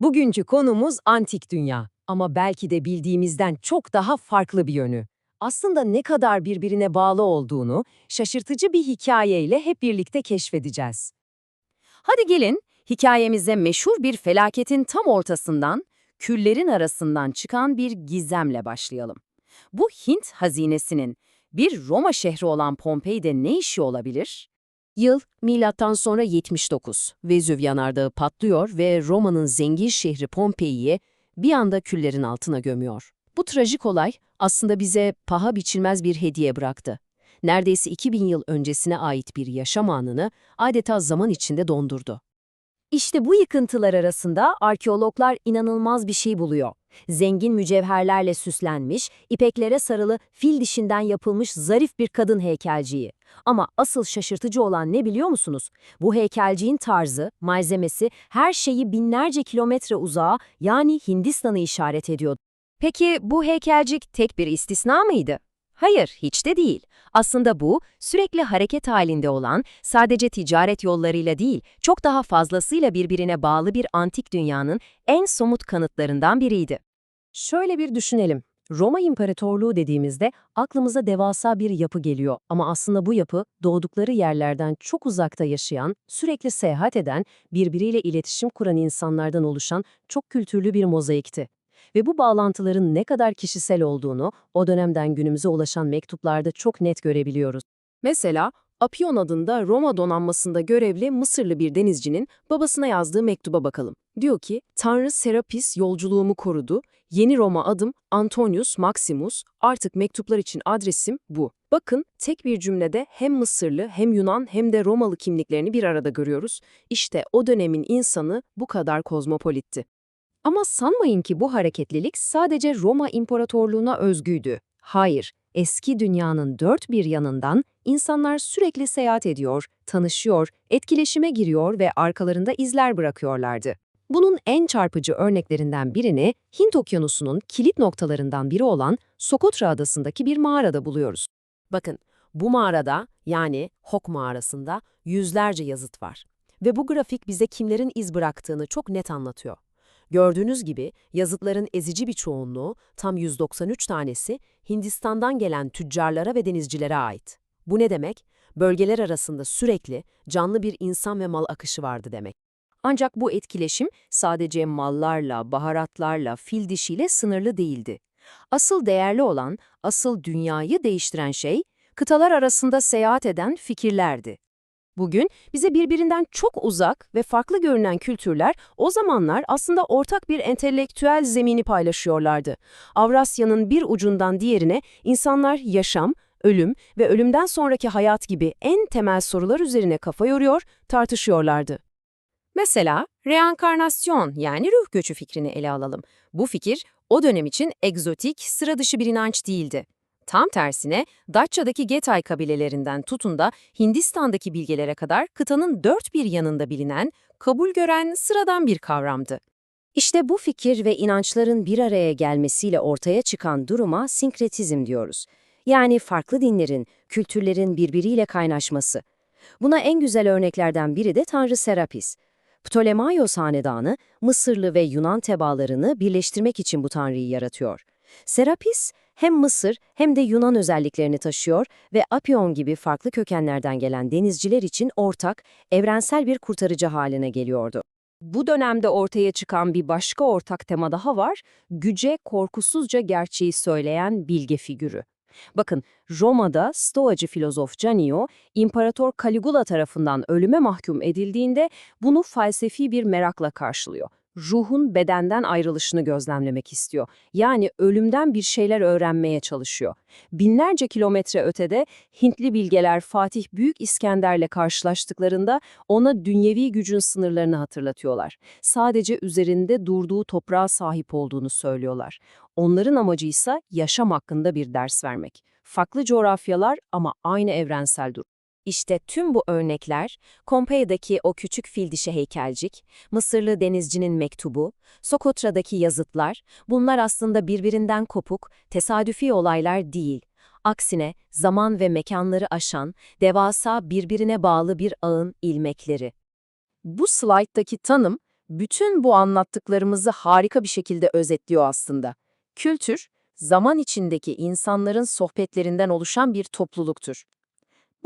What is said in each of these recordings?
Bugünkü konumuz antik dünya ama belki de bildiğimizden çok daha farklı bir yönü. Aslında ne kadar birbirine bağlı olduğunu şaşırtıcı bir hikayeyle hep birlikte keşfedeceğiz. Hadi gelin hikayemize meşhur bir felaketin tam ortasından, küllerin arasından çıkan bir gizemle başlayalım. Bu Hint hazinesinin bir Roma şehri olan Pompei'de ne işi olabilir? Yıl milattan sonra 79. Vezüv yanardağı patlıyor ve Roma'nın zengin şehri Pompei'yi bir anda küllerin altına gömüyor. Bu trajik olay aslında bize paha biçilmez bir hediye bıraktı. Neredeyse 2000 yıl öncesine ait bir yaşam anını adeta zaman içinde dondurdu. İşte bu yıkıntılar arasında arkeologlar inanılmaz bir şey buluyor. Zengin mücevherlerle süslenmiş, ipeklere sarılı fil dişinden yapılmış zarif bir kadın heykelciği. Ama asıl şaşırtıcı olan ne biliyor musunuz? Bu heykelciğin tarzı, malzemesi her şeyi binlerce kilometre uzağa yani Hindistan'ı işaret ediyor. Peki bu heykelcik tek bir istisna mıydı? Hayır, hiç de değil. Aslında bu, sürekli hareket halinde olan, sadece ticaret yollarıyla değil, çok daha fazlasıyla birbirine bağlı bir antik dünyanın en somut kanıtlarından biriydi. Şöyle bir düşünelim. Roma İmparatorluğu dediğimizde aklımıza devasa bir yapı geliyor ama aslında bu yapı doğdukları yerlerden çok uzakta yaşayan, sürekli seyahat eden, birbiriyle iletişim kuran insanlardan oluşan çok kültürlü bir mozaikti. Ve bu bağlantıların ne kadar kişisel olduğunu o dönemden günümüze ulaşan mektuplarda çok net görebiliyoruz. Mesela Apion adında Roma donanmasında görevli Mısırlı bir denizcinin babasına yazdığı mektuba bakalım. Diyor ki, Tanrı Serapis yolculuğumu korudu, yeni Roma adım Antonius Maximus, artık mektuplar için adresim bu. Bakın tek bir cümlede hem Mısırlı hem Yunan hem de Romalı kimliklerini bir arada görüyoruz. İşte o dönemin insanı bu kadar kozmopolitti. Ama sanmayın ki bu hareketlilik sadece Roma İmparatorluğu'na özgüydü. Hayır, eski dünyanın dört bir yanından insanlar sürekli seyahat ediyor, tanışıyor, etkileşime giriyor ve arkalarında izler bırakıyorlardı. Bunun en çarpıcı örneklerinden birini Hint Okyanusu'nun kilit noktalarından biri olan Sokotra Adası'ndaki bir mağarada buluyoruz. Bakın, bu mağarada yani Hok mağarasında yüzlerce yazıt var. Ve bu grafik bize kimlerin iz bıraktığını çok net anlatıyor. Gördüğünüz gibi yazıtların ezici bir çoğunluğu, tam 193 tanesi, Hindistan'dan gelen tüccarlara ve denizcilere ait. Bu ne demek? Bölgeler arasında sürekli, canlı bir insan ve mal akışı vardı demek. Ancak bu etkileşim sadece mallarla, baharatlarla, fil dişiyle sınırlı değildi. Asıl değerli olan, asıl dünyayı değiştiren şey, kıtalar arasında seyahat eden fikirlerdi. Bugün bize birbirinden çok uzak ve farklı görünen kültürler o zamanlar aslında ortak bir entelektüel zemini paylaşıyorlardı. Avrasya'nın bir ucundan diğerine insanlar yaşam, ölüm ve ölümden sonraki hayat gibi en temel sorular üzerine kafa yoruyor, tartışıyorlardı. Mesela reenkarnasyon yani ruh göçü fikrini ele alalım. Bu fikir o dönem için egzotik, sıra dışı bir inanç değildi. Tam tersine Datça'daki Getay kabilelerinden tutun da Hindistan'daki bilgelere kadar kıtanın dört bir yanında bilinen, kabul gören sıradan bir kavramdı. İşte bu fikir ve inançların bir araya gelmesiyle ortaya çıkan duruma sinkretizm diyoruz. Yani farklı dinlerin, kültürlerin birbiriyle kaynaşması. Buna en güzel örneklerden biri de Tanrı Serapis. Ptolemaios hanedanı, Mısırlı ve Yunan tebaalarını birleştirmek için bu tanrıyı yaratıyor. Serapis, hem Mısır hem de Yunan özelliklerini taşıyor ve Apion gibi farklı kökenlerden gelen denizciler için ortak, evrensel bir kurtarıcı haline geliyordu. Bu dönemde ortaya çıkan bir başka ortak tema daha var, güce korkusuzca gerçeği söyleyen bilge figürü. Bakın, Roma'da Stoacı filozof Canio, İmparator Caligula tarafından ölüme mahkum edildiğinde bunu felsefi bir merakla karşılıyor ruhun bedenden ayrılışını gözlemlemek istiyor. Yani ölümden bir şeyler öğrenmeye çalışıyor. Binlerce kilometre ötede Hintli bilgeler Fatih Büyük İskender'le karşılaştıklarında ona dünyevi gücün sınırlarını hatırlatıyorlar. Sadece üzerinde durduğu toprağa sahip olduğunu söylüyorlar. Onların amacı ise yaşam hakkında bir ders vermek. Farklı coğrafyalar ama aynı evrensel durum. İşte tüm bu örnekler, Pompei'deki o küçük fil dişi heykelcik, Mısırlı denizcinin mektubu, Sokotra'daki yazıtlar, bunlar aslında birbirinden kopuk, tesadüfi olaylar değil. Aksine zaman ve mekanları aşan, devasa birbirine bağlı bir ağın ilmekleri. Bu slayttaki tanım, bütün bu anlattıklarımızı harika bir şekilde özetliyor aslında. Kültür, zaman içindeki insanların sohbetlerinden oluşan bir topluluktur.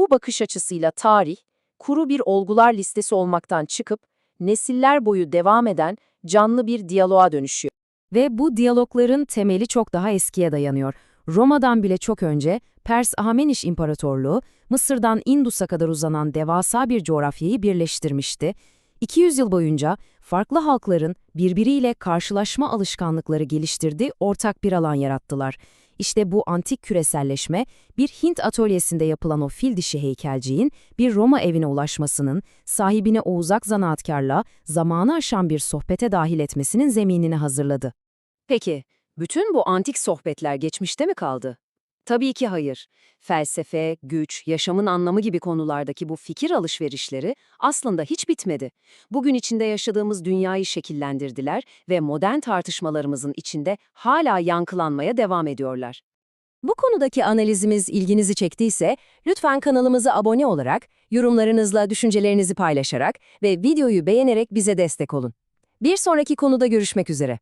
Bu bakış açısıyla tarih, kuru bir olgular listesi olmaktan çıkıp, nesiller boyu devam eden canlı bir diyaloğa dönüşüyor. Ve bu diyalogların temeli çok daha eskiye dayanıyor. Roma'dan bile çok önce Pers Ahmeniş İmparatorluğu, Mısır'dan Indus'a kadar uzanan devasa bir coğrafyayı birleştirmişti. 200 yıl boyunca farklı halkların birbiriyle karşılaşma alışkanlıkları geliştirdiği ortak bir alan yarattılar. İşte bu antik küreselleşme, bir Hint atölyesinde yapılan o fil dişi heykelciğin bir Roma evine ulaşmasının, sahibine o uzak zanaatkarla zamanı aşan bir sohbete dahil etmesinin zeminini hazırladı. Peki, bütün bu antik sohbetler geçmişte mi kaldı? Tabii ki hayır. Felsefe, güç, yaşamın anlamı gibi konulardaki bu fikir alışverişleri aslında hiç bitmedi. Bugün içinde yaşadığımız dünyayı şekillendirdiler ve modern tartışmalarımızın içinde hala yankılanmaya devam ediyorlar. Bu konudaki analizimiz ilginizi çektiyse lütfen kanalımıza abone olarak, yorumlarınızla düşüncelerinizi paylaşarak ve videoyu beğenerek bize destek olun. Bir sonraki konuda görüşmek üzere.